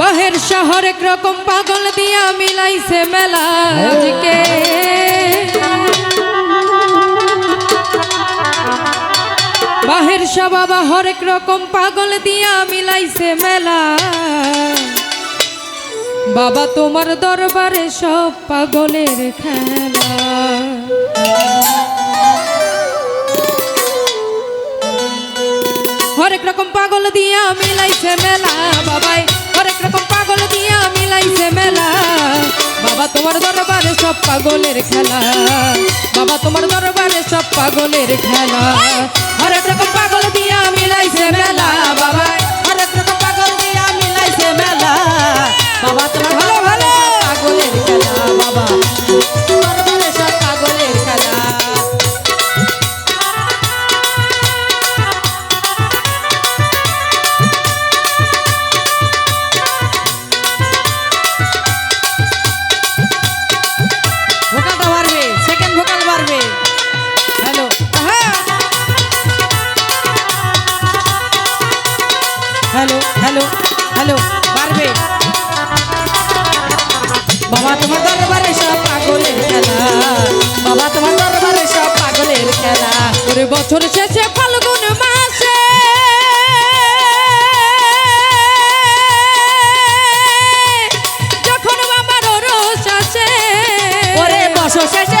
বাহের শহর রকম পাগল দিয়া মিলাইছে মেলা আজকে। বাহের বাবা হরেক রকম পাগল দিয়া মিলাইছে মেলা। বাবা তোমার দরবারে সব পাগলের খেলা। হরেক রকম পাগল দিয়া মিলাইছে মেলা, বাবাই। তোমার দরবারে সব পাগলের খেলা। বাবা, তোমার দরবারে সব পাগলের খেলা। হরেক রকম পাগল দিয়া মিলাইছে মেলা। বাবাই হরেক রকম পাগল দিয়া মিলাইছে মেলা। বাবা, তোমার ভালো ভালো পাগলের খেলা। বাবা বছর শেষে ফাল্গুন মাসে। যখন আমার রোষ আছে বছর শেষে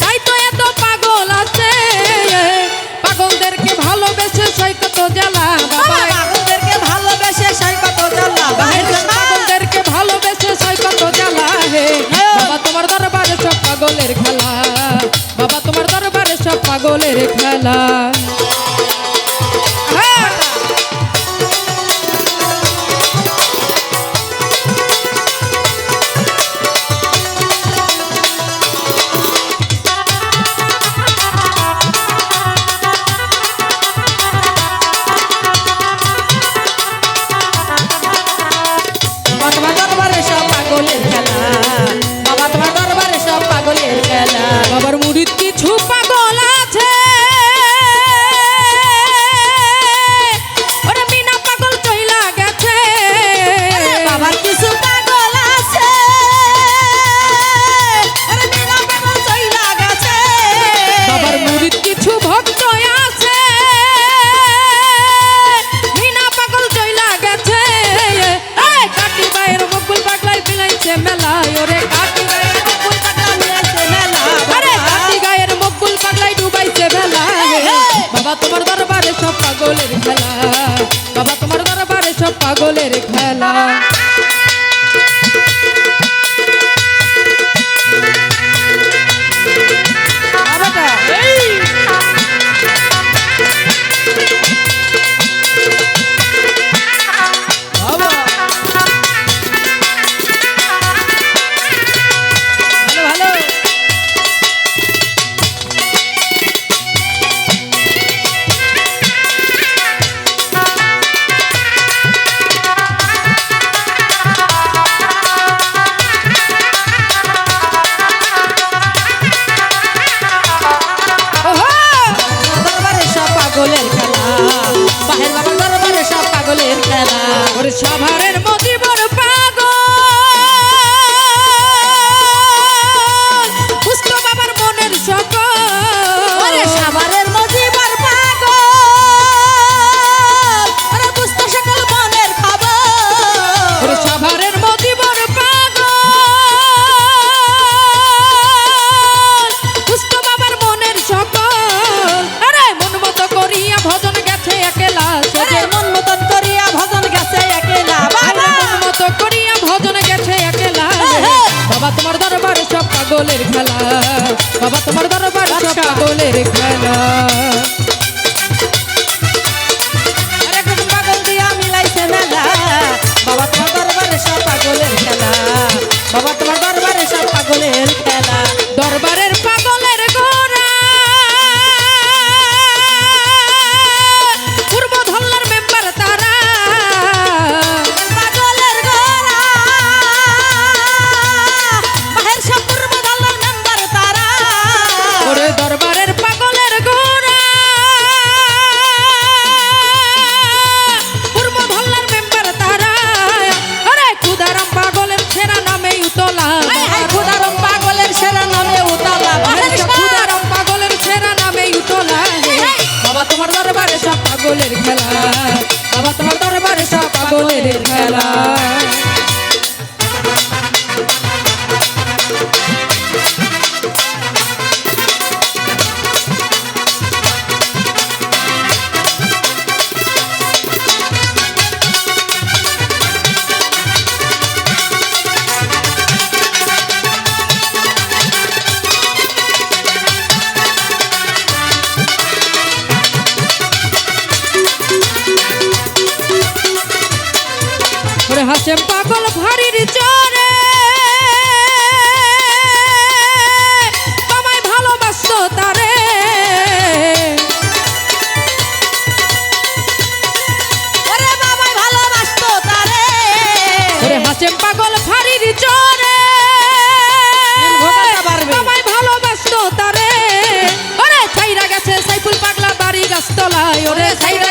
তাই তো এত পাগল আছে। পাগলদেরকে ভালোবেসে সৈকত জ্বালা বাবা। বাবাই পাগলদেরকে ভালোবেসে সেই কত জ্বালা বাহির পাগলদেরকে ভালোবেসে সৈকত জ্বালা হে। বাবা তোমার দরবারে সব পাগলের খেলা। বাবা তোমার দরবারে সব পাগলের খেলা। পাগলের খেলা। বাবা তোমার দরবার সব পাগলের খেলা। করে খেলা পাগল ঘরের চরে। তোমায় ভালোবাসো তারে। ওরে বাবা ভালোবাসতো তারে। ওরে পাগল ঘরের চরে। তোমায় ভালোবাসতো তারে। ওরে ছাইরা গেছে সাইফুল পাগলা বাড়ি গাছতলায়। ওরে ছাইরা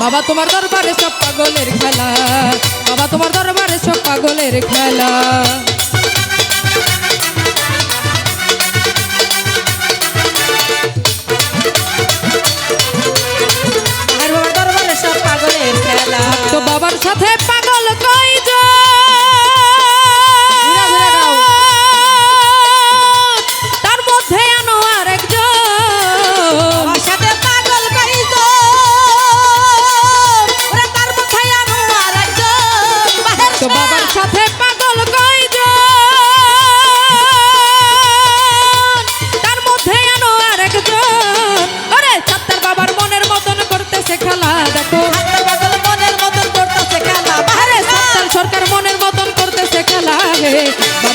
বাবা তোমার দরবারে সব পাগলের খেলা। বাবা তোমার দরবারে সব পাগলের খেলা। বাবার সাথে পাগল কই?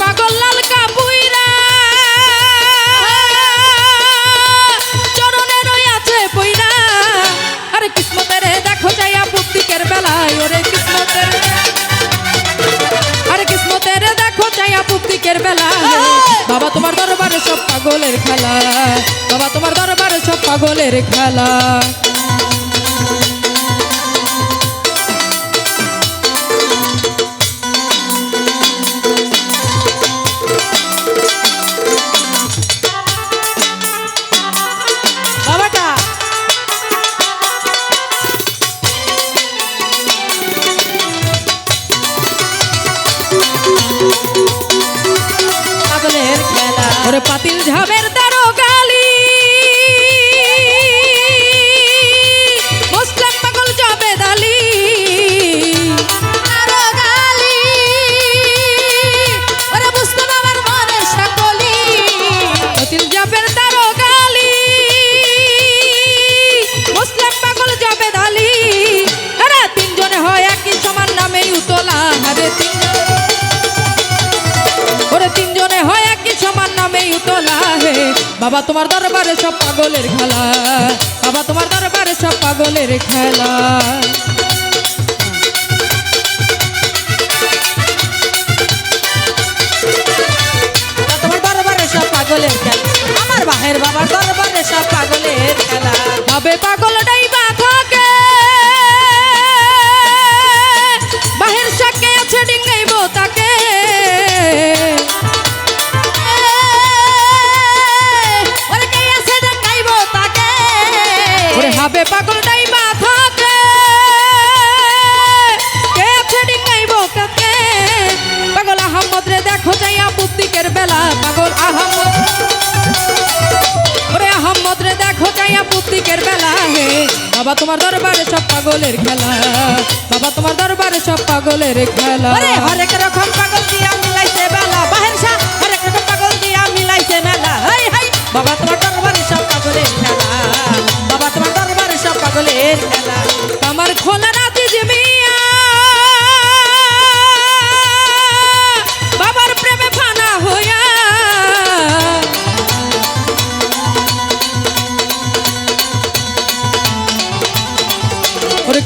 পাগল লাল কাপুইরা। চরণে রইয়াছে বইরা আরে কিসমতের, দেখো যাইয়া প্রত্যেকের বেলায়, ওরে কিসমতের। আরে কিসমতের, দেখো যাইয়া প্রত্যেকের বেলায়। বাবা, তোমার দরবারে সব পাগলের খেলা। বাবা, তোমার দরবারে সব পাগলের খেলা। বাবা, তোমার দরবারে সব পাগলের খেলা। বাবা, তোমার দরবারে সব পাগলের খেলা। খেলা। আমার বাহের বাবার দরবারে সব পাগলের খেলা। বাবে পাগল বুদ্ধিকের বেলা হে। বাবা তোমার দরবারে সব পাগলের খেলা। বাবা তোমার দরবারে সব পাগলের খেলা। হরেক রকম পাগল দিয়া মিলাইছে বেলা। বাহের শাহ হরেক রকম পাগল দিয়া মিলাইছে মেলা। হাই হাই বাবা তোমার দরবারে সব পাগলের খেলা। বাবা তোমার দরবারে সব পাগলের খেলা। আমার খোলা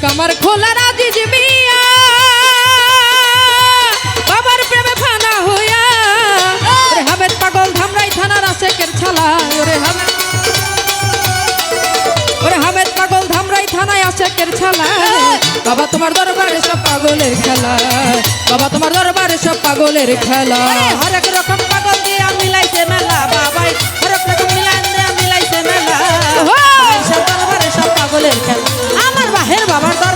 কামার খোলা যে মিয়া। বাবার প্রেমে ফানা হইয়া। ওরে হামেদ পাগল ধামরাই থানার আশেকের ছালা ওরে হামেদ ওরে হামেদ পাগল ধামরাই থানায় আশেকের ছালা বাবা তোমার দরবারে সব পাগলের খেলা। বাবা তোমার দরবারে সব পাগলের খেলা। হরেক রকম পাগল দিয়া মিলাইছে মেলা। বাবাই হরেক রকম মিলাইছে মেলা। শাহ দরবারে সব পাগলের খেলা। আমার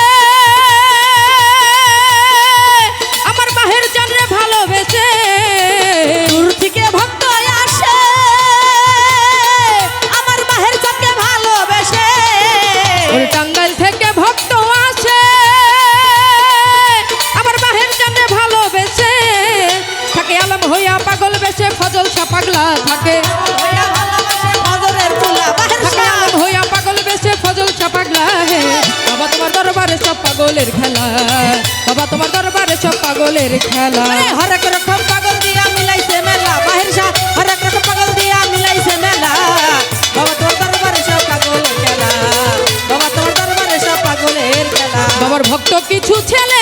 পাগলা থাকে। হইয়া পাগল বেশে ফজল সা পাগলা হে। বাবা তোমার দরবারে সব পাগলের খেলা। বাবা তোমার দরবারে সব পাগলের খেলা। হরেক রকম পাগল দিয়া মিলাইছে মেলা বাহের শাহ হরেক রকম পাগল দিয়া মিলাইছে মেলা। বাবা তোমার দরবারে সব পাগলের খেলা। বাবা তোমার দরবারে সব পাগলের খেলা। বাবার ভক্ত কিছু ছেলে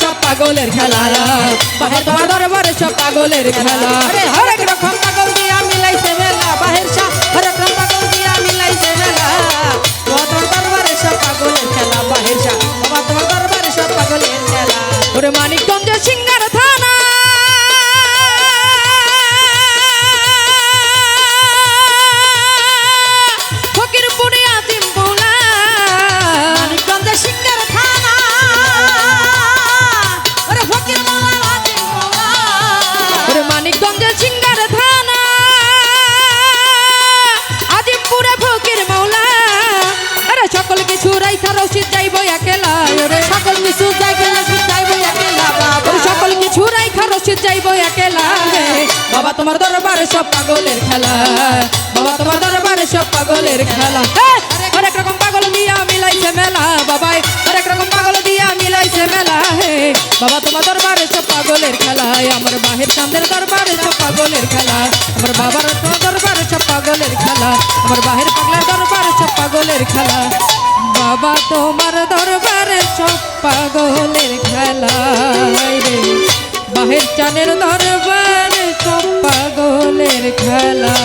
সব পাগলের খেলা। বাবা তোমার দরবারে সব পাগলের খেলা। আরে হরেক রকম পাগল দিয়া মিলাইছে মেলা। বাহের শাহ হরেক রকম পাগল দিয়া মিলাইছে মেলা। তোমার দরবারে সব পাগলের খেলা, বাহের শাহ। তোমার দরবারে সব পাগলের খেলা। ওরে মানিকগঞ্জে সিঙ্গার হে! হরেক রকম পাগল দিয়া মিলাইছে মেলা, বাবাই। হরেক রকম পাগল দিয়া মিলাইছে মেলা, হে। বাবা, তোমার দরবারে সব পাগলের খেলা আমার বাহির চাঁদের দরবারে সব পাগলের খেলা, আমার বাবার দরবারে সব পাগলের খেলা, আমার বাহির পাগলের দরবারে সব পাগলের খেলা। বাবা, তোমার দরবারে সব পাগলের খেলা রে বাহির চানের দরবারে সব পাগলের খেলা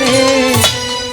রে।